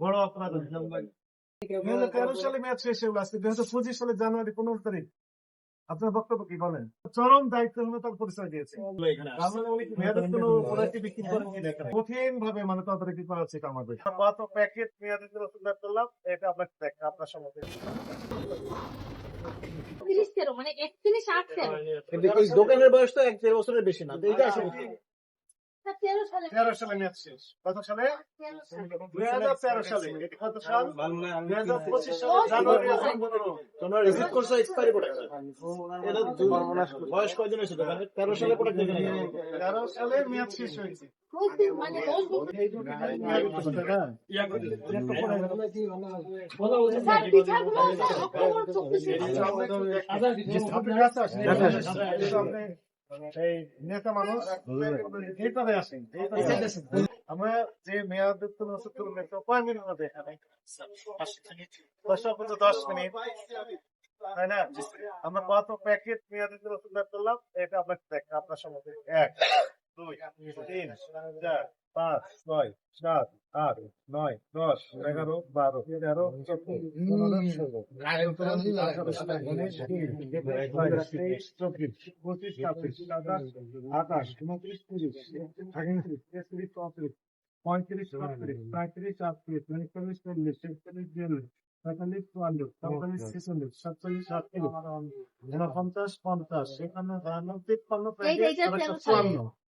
বড় অপরাধ তেরো সালে ম্যাচ শেষ দুই হাজার পঁচিশ সালে জানুয়ারি পনেরো তারিখ আপনার বক্তব্য কি বলেন চরম দায়িত্বহীনতার পরিচয় দিয়েছে কঠিন ভাবে মানে তদারকি করা উচিত আমাদের কত প্যাকেট মেয়াদের জন্য করলাম এটা দেখেন আপনার সম্মতি মানে দোকানের বয়স তো এক দেড় বছরের বেশি না এটা আসলে তেরো সালে ম্যাচ শেষ কত সালে দুই হাজার তেরো সালে এটা কত সাল দুই হাজার পঁচিশ সালে জানুয়ারি তোমরা রিসিভ করছ এক্সপায়ারি প্রোডাক্ট এটা বয়স কয়দিন হয়েছে তেরো সালে প্রোডাক্ট। তেরো সালে ম্যাচ শেষ হয়েছে মানে এই নেতা মানুষ এইভাবে আসেন আমরা যে নেতা কয় মিনিট মধ্যে এখানে? দশ পর্যন্ত দশ মিনিট। তাই না? আমরা কত প্যাকেট মেয়াদ রসুলদার করলাম? এটা আপনাকে দেখেন আপনার সম্মতি এক দুই তিন চার পাঁচ ছয় সাত আট নয় দশ এগারো বারো তেরো পঁচিশ আঠাশ পঁয়ত্রিশ পঁয়ত্রিশ আটত্রিশ চল্লিশ একচল্লিশ বিয়াল্লিশ পঁয়তাল্লিশ চুয়াল্লিশ পঁয়তাল্লিশ ছেচল্লিশ সাতচল্লিশ আটচল্লিশ উনপঞ্চাশ পঞ্চাশ একান্ন তিপ্পান্ন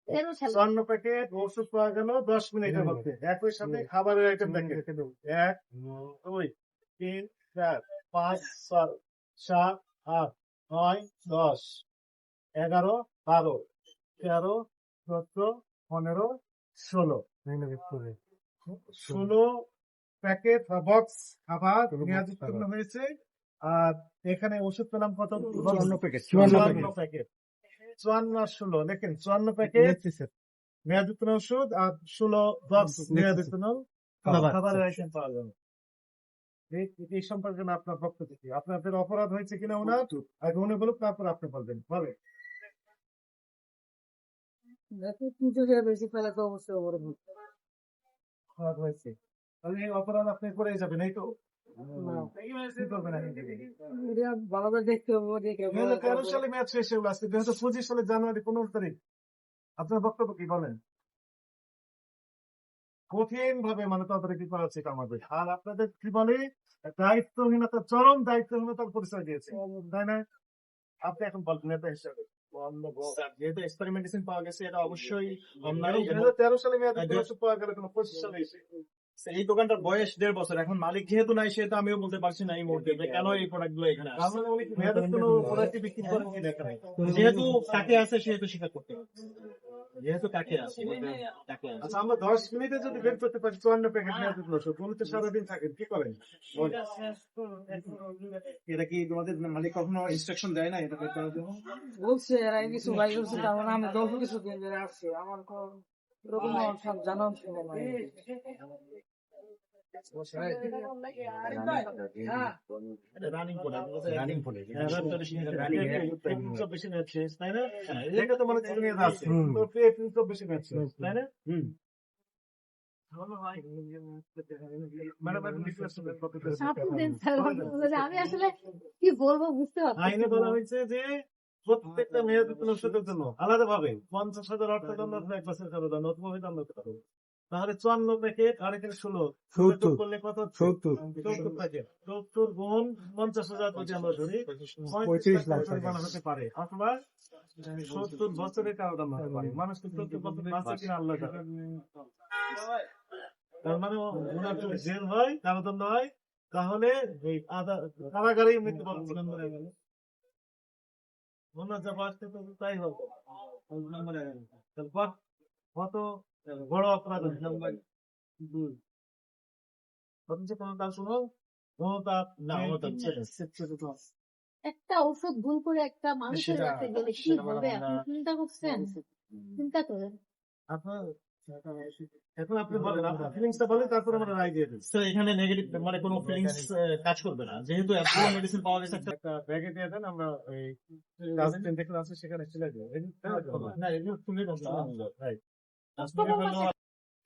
চুয়ান্ন প্যাকেট ওষুধ পাওয়া গেল দশ মিনিটের মধ্যে। একই সাথে খাবারের আইটেম দেখে এক দুই তিন চার পাঁচ ছয় সাত আট নয় দশ এগারো বারো তেরো চোদ্দ পনেরো ষোলো। ষোলো প্যাকেট বা বক্স খাবার হয়েছে। আর এখানে ওষুধ পেলাম কত? চুয়ান্ন প্যাকেট চুয়ান্ন প্যাকেট। চুয়ান্ন আর ষোলো। দেখেন চুয়ান্ন প্যাকেট ওষুধ আর ষোলো বক্স খাবারের আইটেম পাওয়া যাবে। এই সম্পর্কে আপনার বক্তব্য কি আপনাদের অপরাধ হয়েছে কিনা ওনার? আগে উনি বলুক তারপর আপনি বলবেন। বলে অপরাধ হয়েছে। তাহলে এই অপরাধ আপনি করে যাবেন এই তো। কি করবেন এখন থেকে? এটা ভালোভাবে দেখতে হবে দেখে দুই হাজার তেরো সালে ম্যাচ শেষ হলো আজকে। দুই হাজার পঁচিশ সালে জানুয়ারি পনেরো তারিখ। আপনার বক্তব্য কি বলেন? কঠিন ভাবে মানে তদারকি করা উচিত আমাদের আর আপনাদের কি বলে? দায়িত্বহীনতা চরম দায়িত্বহীনতার পরিচয় দিয়েছে। তাই না? আপনি এখন বলবেন নেতা হিসাবে। যেহেতু এক্সপেরিমেন্টেশন পাওয়া গেছে এটা অবশ্যই তেরো সালে মেয়াদ পাওয়া গেল কোনো পঁচিশ সালে। এসে এই দোকানটার বয়স দেড় বছর। এখন মালিক যেহেতু নাই সেহেতু আমিও বলতে পারছি না এই মুহূর্তে যে কেন এই প্রোডাক্টগুলো এখানে যেহেতু কাকে আছে সেহেতু স্বীকার করতে হবে। যেহেতু কাকে আছে আচ্ছা আমরা দশ মিনিটে যদি বের করতে পারি চুয়ান্ন প্যাকেট সারাদিন থাকেন কি করেন? এটা কি তোমাদের মালিক কখনো ইনস্ট্রাকশন দেয় না এটা বের করার বলছে এরা কিছু ভাই বলছে তার আমি দশ কিছু দিন ধরে আসছি আমার এরকম সব মানে আমি আসলে কি বলব বুঝতে পারছি আইনে বলা হয়েছে যে প্রত্যেকটা মেয়ের বিপুল ওষুধের জন্য আলাদা ভাবে পঞ্চাশ হাজার অর্থদণ্ড এক বছর কারাদণ্ড অথবা তাহলে চুয়ান্ন আর এখানে ষোলো। সত্তর। করলে কত সত্তর। সত্তর প্যাকেট সত্তর গুণ পঞ্চাশ হাজার যদি আমরা ধরি পঁয়ত্রিশ লাখ টাকা। হতে পারে। অথবা সত্তর বছরের হতে পারে মানুষ সত্তর বাঁচে কিনা আল্লাহ তার মানে ওনার জেল হয় কারাদণ্ড হয় তাহলে কারাগারেই মৃত্যুবরণ করে গেল যা বাঁচতে তো তাই হবে। তারপর কত বড় অপরাধ দুই। অথচ কোনো শুনো কোনো না, অনুতাপ একটা ওষুধ ভুল করে একটা মানুষের কাছে গেলে কি হবে? আপনি চিন্তা করছেন? চিন্তা করেন। আপনার এখন আপনি বলেন আপনার ফিলিংসটা বলেন তারপর আমরা রায় দিয়ে দিচ্ছি স্যার এখানে নেগেটিভ মানে কোনো ফিলিংস কাজ করবে না। যেহেতু এতগুলো মেডিসিন পাওয়া গেছে একটা ব্যাগে দিয়ে দেন আমরা এই ডাস্টবিন যেখানে আছে সেখানে চলে যাব। না এগুলো দাও Right.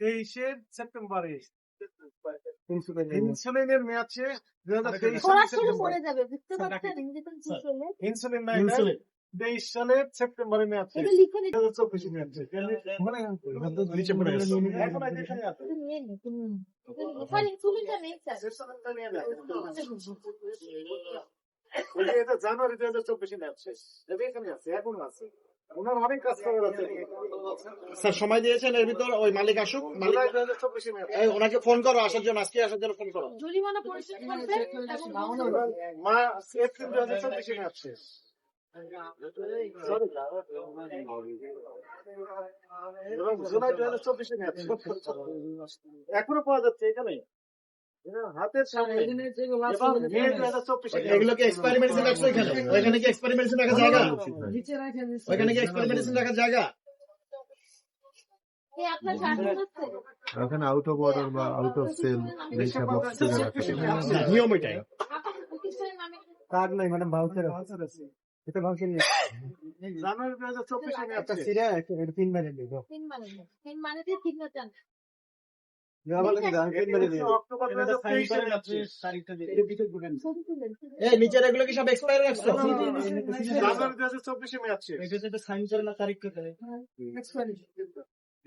তেইশে সেপ্টেম্বরে ইনসুলিনের মেয়াদ শেষ দুই হাজার তেইশ ইনসুলিন তেইশ সালের সেপ্টেম্বরে চব্বিশে মানে আছে স্যার ইনসুলিনটা নেই স্যার। ইনসুলিনটা নিয়ে নেন। ওই যে এটা জানুয়ারি দুই হাজার চব্বিশে মেয়াদ শেষ এখানে আছে এখনও আছে। ওনার অনেক কাজ করার আছে। স্যার সময় দিয়েছেন এর ভিতর? ওই মালিক আসুক মালিক ওনাকে ফোন করো আসার জন্য আজকে আসার জন্য ফোন করো। জরিমানা পরিশোধ করবেন এবং মা এপ্রিল দুই হাজার চব্বিশে শেষ এখনও পাওয়া যাচ্ছে এখানে। হাতের সামনে। আছে এগুলো কি রাখছো এখানে। ওইখানে কি রাখার জায়গা। ওইখানে কি রাখার জায়গা? আছে ওখানে আউট অফ অর্ডার বা আউট অফ সেল এইসব বক্স থেকে রাখা। না, নিয়ম এটাই। কার্ড নাই মানে ভাউচার এটা নেই জানুয়ারি দুই হাজার চব্বিশে একটা শেষ। সিরা একটা এটা তিন মাইনে দিই তিন মানে তিন মানে দিয়ে চব্বিশে।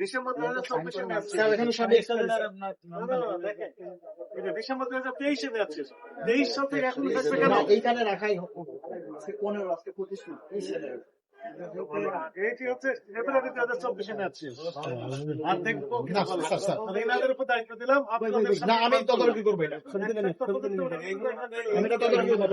ডিসেম্বর হাজার চব্বিশে। এটা ডিসেম্বর হাজার তেইশে মেয়াদ শেষ। তেইশ সাল থেকে এখনও থাকবে কেন? এইখানে রাখাই এইটি হচ্ছে ফেব্রুয়ারি দুই হাজার চব্বিশে মেয়াদ শেষ। আর দেখব কি না, বলে। Sir, sir. এনাদের উপর দায়িত্ব দিলাম না আমি তদারকি করব এটা। আমি তদারকি করব।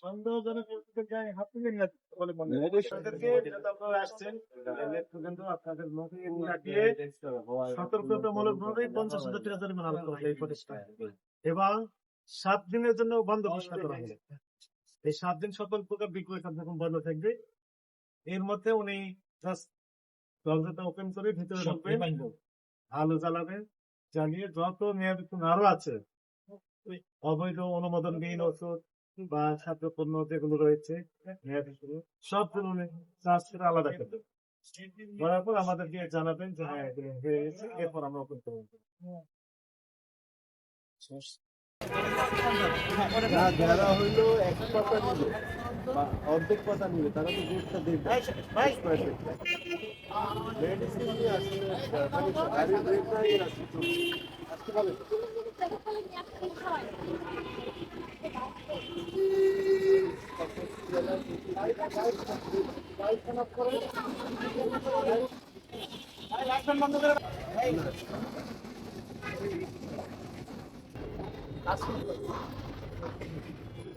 সন্দেহজনক গায়ে হাত তুলে নিয়ে যেতে বলে। আপনাদেরকে যাতে আপনারা আসছেন, এলে আপনাদের মুখে লাগিয়ে সতর্কতামূলকভাবে পঞ্চাশ হাজার টাকা জরিমানা করা এই প্রতিষ্ঠানে। এবং সাত দিনের জন্য বন্ধ ঘোষণা করা হলো এই সাত দিন সকল প্রকার বিক্রয় কার্যক্রম বন্ধ থাকবে এর মধ্যে উনি জাস্ট দরজাটা ওপেন করে ভিতরে ঢুকবেন আলো জ্বালাবেন জ্বালিয়ে যত মেয়াদ আরও আছে অবৈধ অনুমোদনবিহীন ওষুধ বা খাদ্য পণ্য যেগুলো রয়েছে সবগুলো চার্জ করে আলাদা করবেন করার পর আমাদেরকে জানাবেন যে হ্যাঁ এরপর আমরা ওপেন করব। যারা হইল এক অর্ধেক পয়সা নিবে তারা তো গুডটা দেবে। বন্ধ করে কাজ